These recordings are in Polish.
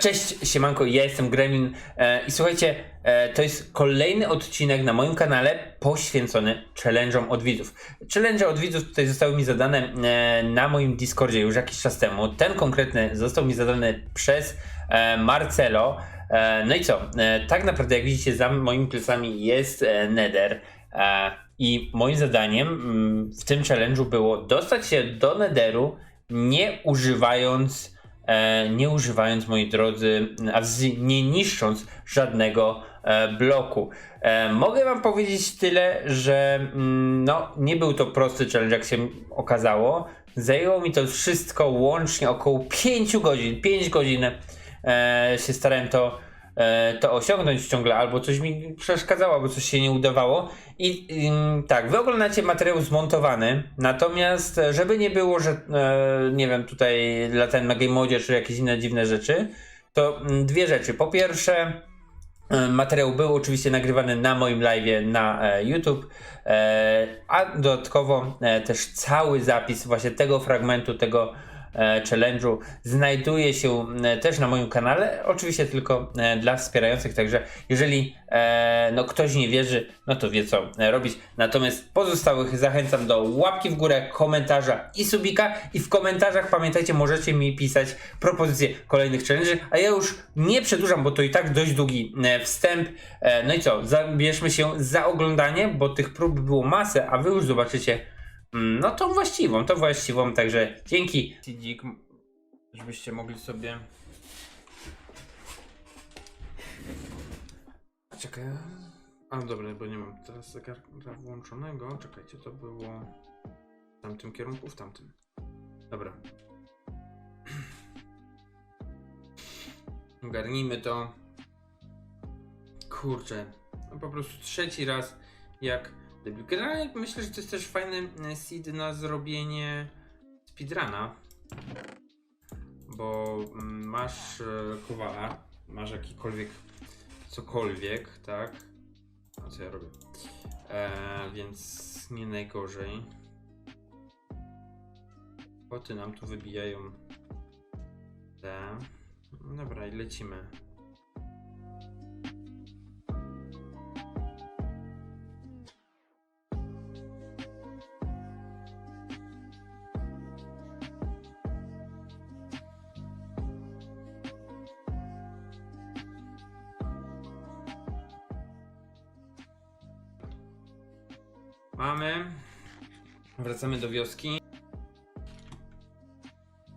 Cześć, siemanko, ja jestem Gremlin e, i słuchajcie, e, to jest kolejny odcinek na moim kanale poświęcony challenge'om od widzów. Challenge od widzów tutaj zostały mi zadane e, na moim Discordzie już jakiś czas temu. Ten konkretny został mi zadany przez Marcelo. No i co, tak naprawdę jak widzicie za moimi plecami jest Nether. I moim zadaniem mm, w tym challenge'u było dostać się do Netheru nie używając nie używając, moi drodzy, a nie niszcząc żadnego e, bloku. E, mogę wam powiedzieć tyle, że mm, no, nie był to prosty challenge, jak się okazało. Zajęło mi to wszystko łącznie około 5 godzin. 5 godzin e, się starałem to, e, to osiągnąć ciągle, albo coś mi przeszkadzało, albo coś się nie udawało. I tak, wy oglądacie materiał zmontowany, natomiast e, żeby nie było, że e, nie wiem, tutaj latem na Game Modzie czy jakieś inne dziwne rzeczy, to mm, dwie rzeczy. Po pierwsze, e, materiał był oczywiście nagrywany na moim live na e, YouTube, e, a dodatkowo e, też cały zapis właśnie tego fragmentu, tego e, challenge'u znajduje się e, też na moim kanale, oczywiście tylko e, dla wspierających, także jeżeli e, no, ktoś nie wierzy, no to wie co e, robić. Natomiast pozostałych zachęcam do łapki w górę, komentarza i subika i w komentarzach pamiętajcie, możecie mi pisać propozycje kolejnych challenge'y, a ja już nie przedłużam, bo to i tak dość długi e, wstęp. E, no i co, zabierzmy się za oglądanie, bo tych prób było masę, a wy już zobaczycie No tą właściwą, tą właściwą, także dzięki. Dzik, żebyście mogli sobie. Czekaj. A dobra, bo nie mam teraz zegarka włączonego. Czekajcie, to było w tamtym kierunku, w tamtym. Dobra. Ogarnijmy to. Kurczę. No po prostu trzeci raz jak. Generalnie myślę, że to jest też fajny e, seed na zrobienie speedruna. Bo mm, masz e, kowala, masz jakikolwiek cokolwiek, tak? A co ja robię? E, więc nie najgorzej. Boty nam tu wybijają te. Dobra, i lecimy. Mamy. Wracamy do wioski.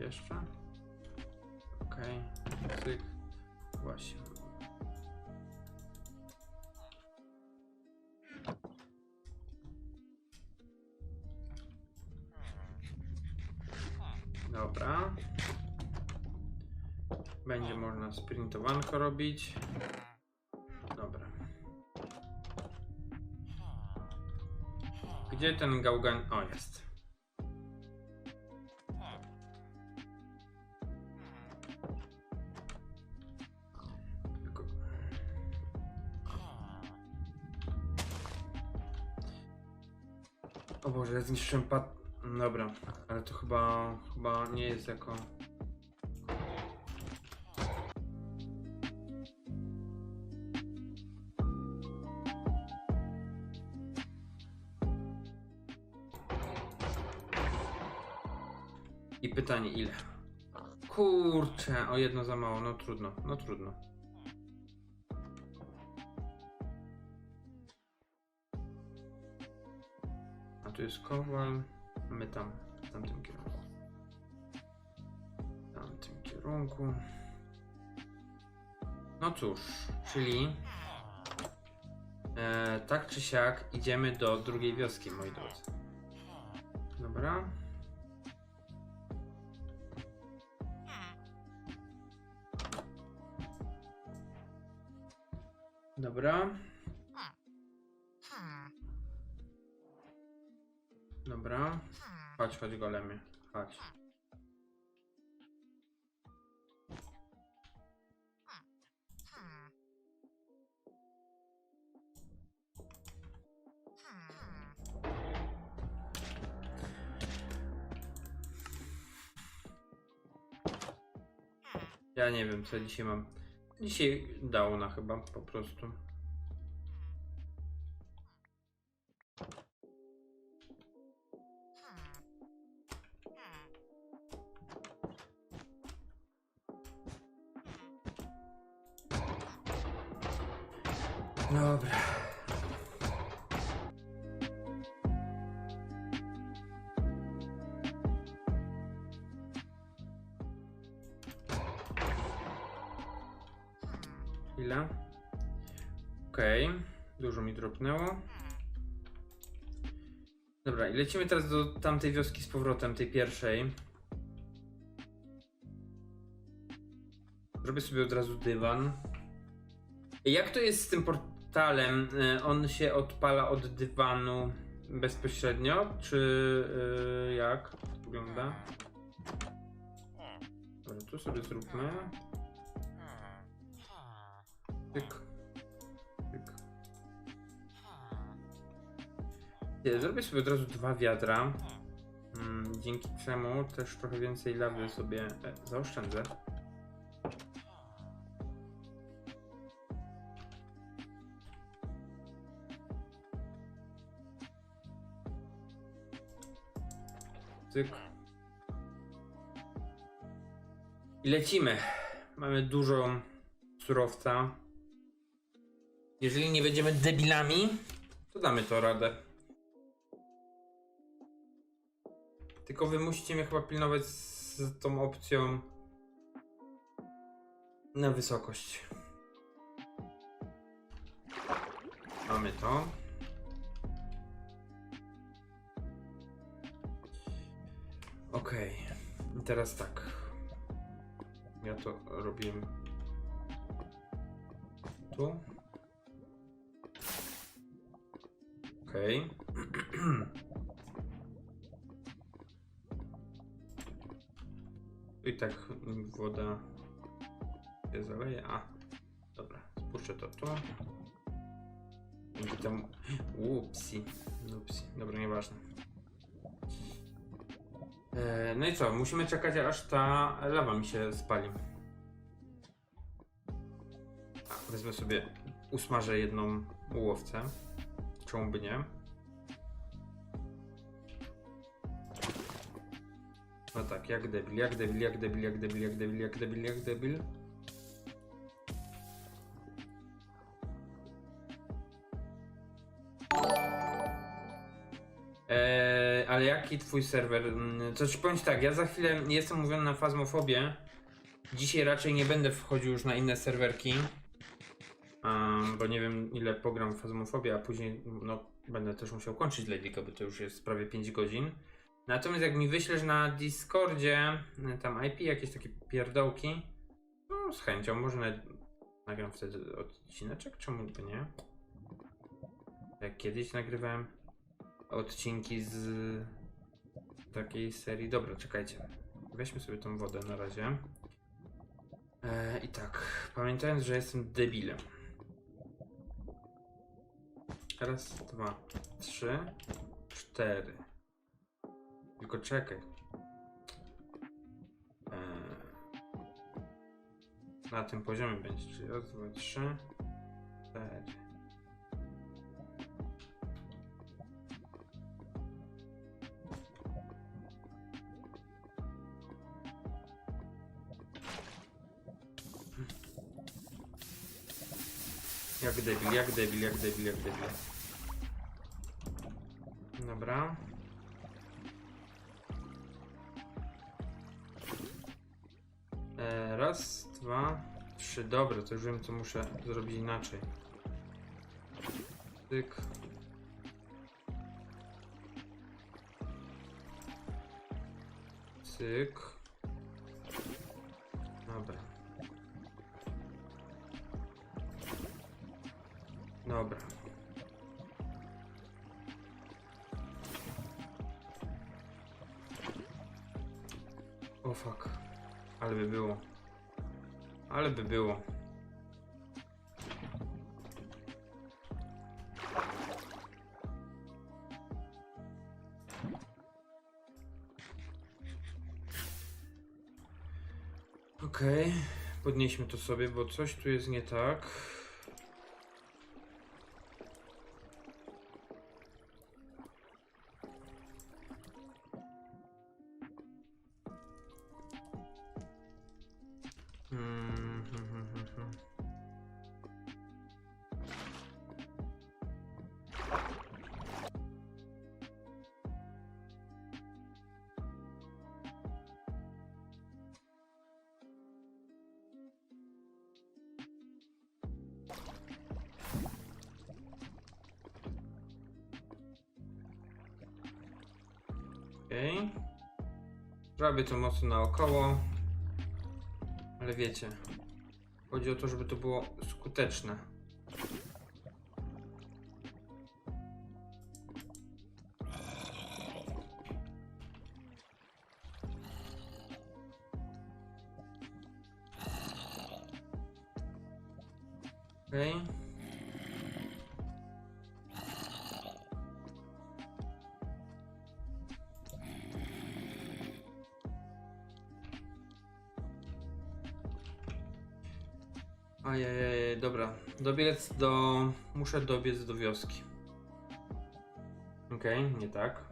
Jeszcze? Okej. Cyk. Właśnie. Dobra. Będzie można sprintowanko robić. Gdzie ten gałgan? O, jest. O Boże, ja zniszczyłem pad... Dobra, ale to chyba... chyba nie jest jako... pytanie ile? Kurczę, o jedno za mało, no trudno, no trudno. A tu jest kowal, my tam, w tamtym kierunku. W tamtym kierunku. No cóż, czyli e, tak czy siak idziemy do drugiej wioski, moi drodzy. Dobra. Dobra. Dobra. Chodź, chodź golemie. Chodź. Ja nie wiem, co dzisiaj mam. Dzisiaj dało na chyba po prostu. Dobra. Chwila. Okej, dużo mi dropnęło. Dobra, i lecimy teraz do tamtej wioski z powrotem, tej pierwszej. Zrobię sobie od razu dywan. Jak to jest z tym portalem? E, On się odpala od dywanu bezpośrednio, czy e, jak wygląda? Dobra, tu sobie zróbmy. Tyk. Tyk. Nie, Zrobię sobie od razu dwa wiadra. Mm, dzięki czemu też trochę więcej lawy sobie e, zaoszczędzę. Tyk. I lecimy. Mamy dużo surowca. Jeżeli nie będziemy debilami, to damy to radę. Tylko wy musicie mnie chyba pilnować z tą opcją na wysokość. Mamy to. Okej. I teraz tak. Ja to robiłem tu. Okej. I tak woda się zaleje. A, dobra, spuszczę to tu. Dzięki temu. Upsi. Upsi. Dobra, nieważne. E, no i co? Musimy czekać, aż ta lawa mi się spali. A, wezmę sobie, usmażę jedną łowcę. Czemu by nie? No tak, jak debil, jak debil, jak debil, jak debil, jak debil, jak debil, jak debil. Eee, ale jaki twój serwer? Mm, To ci powiem tak, ja za chwilę jestem mówiony na fazmofobię. Dzisiaj raczej nie będę wchodził już na inne serwerki. Bo nie wiem ile pogram w fazmofobię, a później no, będę też musiał kończyć Ladyka, bo to już jest prawie 5 godzin. Natomiast jak mi wyślesz na Discordzie y, tam IP, jakieś takie pierdołki, no z chęcią, może nawet nagram wtedy odcineczek, czemu by nie? Jak kiedyś nagrywałem odcinki z takiej serii. Dobra, czekajcie. Weźmy sobie tą wodę na razie. E, I tak, pamiętając, że jestem debilem. Raz, dwa, trzy, cztery. Tylko czekaj. E, na tym poziomie będzie, czyli raz, dwa, trzy, cztery. Jak debil, jak debil, jak debil, jak debil. Dobra. E, raz, dwa, trzy. Dobra, to już wiem, co muszę zrobić inaczej. Tyk. Cyk. Dobra. Dobra. O fuck. Ale by było. Ale by było. Okej. podnieśmy to sobie, bo coś tu jest nie tak. Mm, hm, hm, hm, hm. Okej. Robię to mocno naokoło. Ale wiecie, chodzi o to, żeby to było skuteczne. Okej. Ajajaj, dobra. Dobiec do... Muszę dobiec do wioski. Okej, nie tak.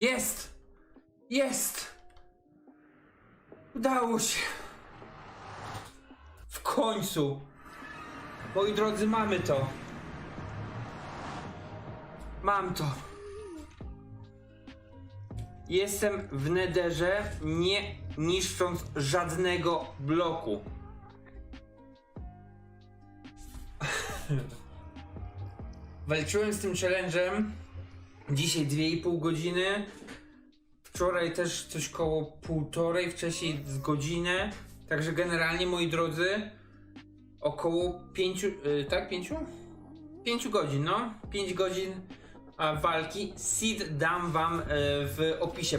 Jest! Jest! Udało się! W końcu! Moi drodzy, mamy to! Mam to! Jestem w nederze, nie niszcząc żadnego bloku. Walczyłem z tym challenge'em dzisiaj 2,5 godziny. Wczoraj też coś koło półtorej, wcześniej z godzinę. Także generalnie moi drodzy, około 5, tak 5? 5 godzin, no. 5 godzin a, walki. Seed dam wam e, w opisie.